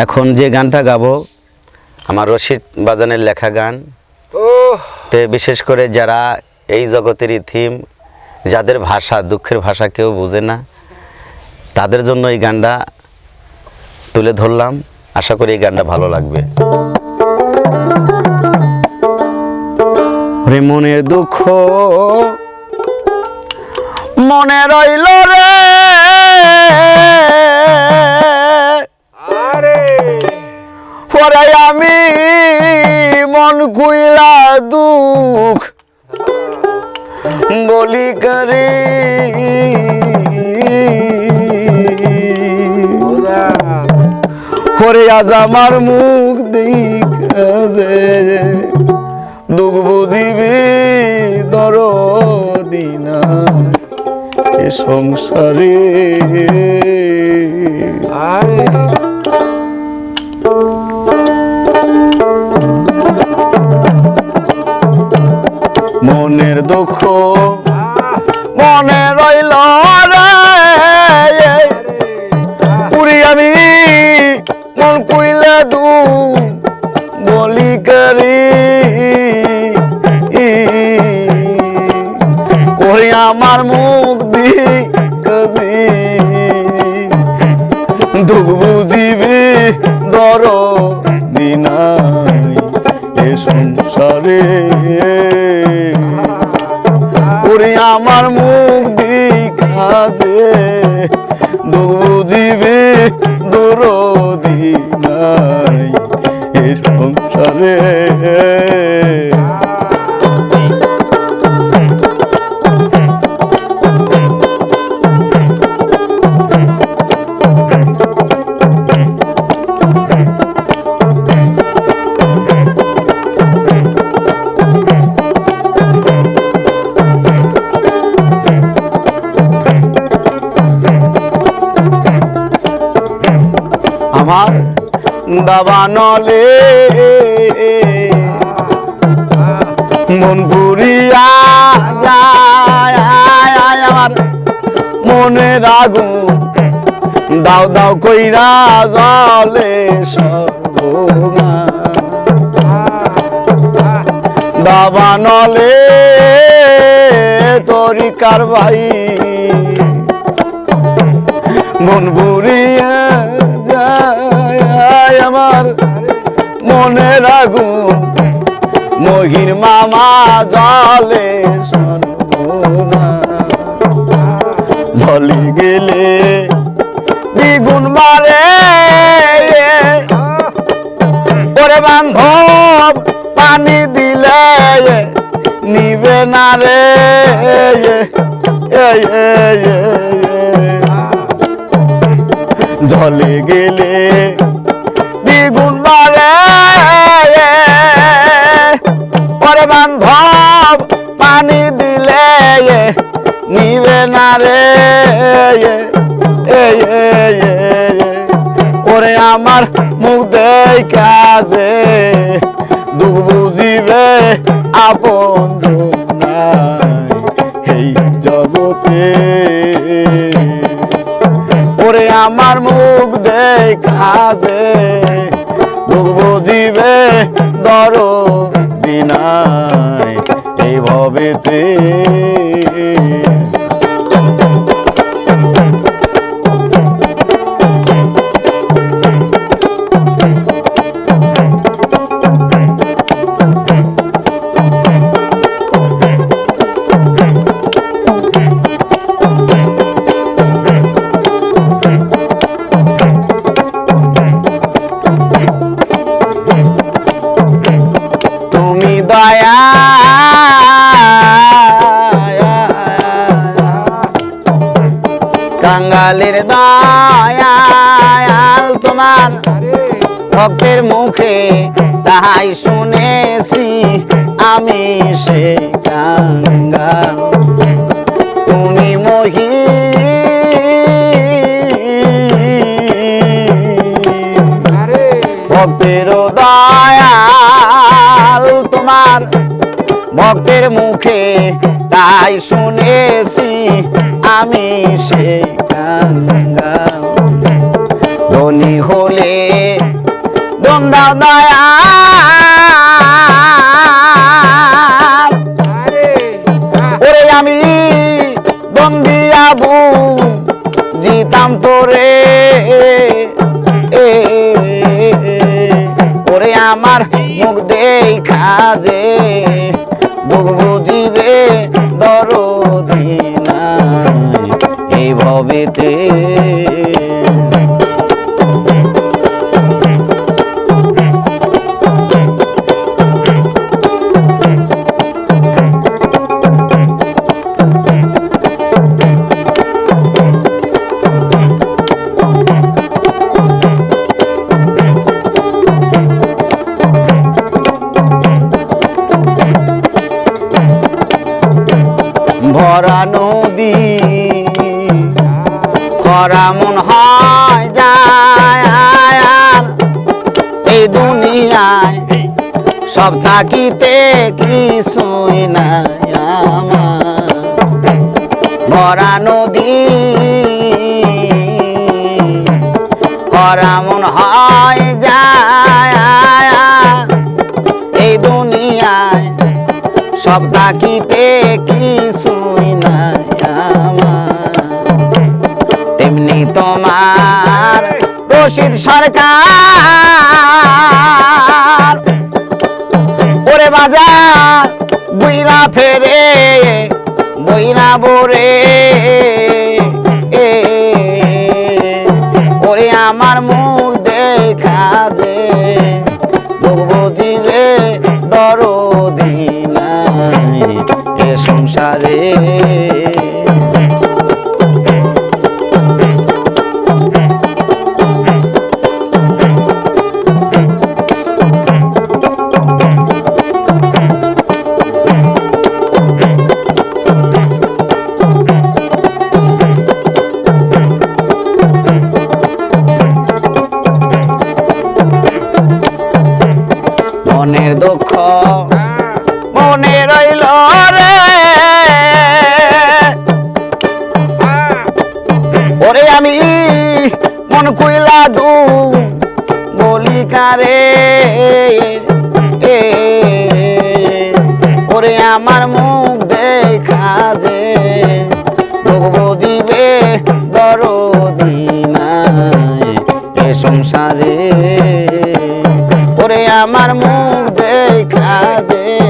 এখন যে গানটা গাবো আমার রশিদ বাজানের লেখা গান। ও তে বিশেষ করে যারা এই জগতেরই থিম যাদের ভাষা দুঃখের ভাষা কেউ বোঝে না তাদের জন্য এই গানটা তুলে ধরলাম। আশা করি এই গানটা ভালো লাগবে। মনের দুঃখ মনে রইল রে। আরে আমি মন কুইলা দুঃখ। বলি করে? ওরে আজ আমার মুখ দিকাছে দুঃখ বুঝিবি দর দিনা এ সংসারে। দুঃখ। মনে রইল পুরি আমি মন কইলে দু বলি করি। ওরে আমার মুখ দি কাজি দুঃখ বুঝিবি দর দিনাই এ সংসারে। দিখাছে দুজীবে দরদি নাই এ সংসারে। দাবানলে মন পুরিয়া আমার মনে রাগুন দাও দাও কইরা জলে সর্বগা দাবানলে তরিকার ভাই মন যায় আমার মনে রাগুন। মহির মামা জলে জলে গেলে দ্বিগুণ মারে। ওরে বান্ধব, পানি দিলে নিবে না রে। জলে গেলে বাড়ে পরে বান্ধব পানি দিলে নিবে না রে। ওরে আমার মুখ দেই কাজে দুঃখ বুঝিবে, আপন এই জগতে আমার মুখ দেখাছে দুঃখ বুঝিবে দর দিনাই এই ভক্তের মুখে তাহাই শুনেছি, আমি সে কাঙ্গাল তুমি মহি ভক্তের দয়াল তোমার। ভক্তের মুখে তাই শুনেছি, আমি সে কাঙ্গাল ধনী হলে দন দাও দয়া ওরে আমি দন দিয়াবু জিতাম তোরে। ওরে আমার মুখ দেখা যে দুঃখ বুঝিবে দরদি নাই এই ভবেতে। ভরা নদী, খরা মন হয় যায় এই দুনিয়ায় সব থাকিতে কিছুই নাই আমার। ভরা নদী, খরা মন হয় যায় এই দুনিয়ায় সব থাকিতে কিছুই রশিদ সরকার। ওরে বাজার, বুইরা ফেরে, বইরা বোরে। ওরে আমার মুখ দেখা যে লোক বুঝিবে দরদি মনে রইল রে। ওরে আমি মন কইলা দু বলি কারে? দেখা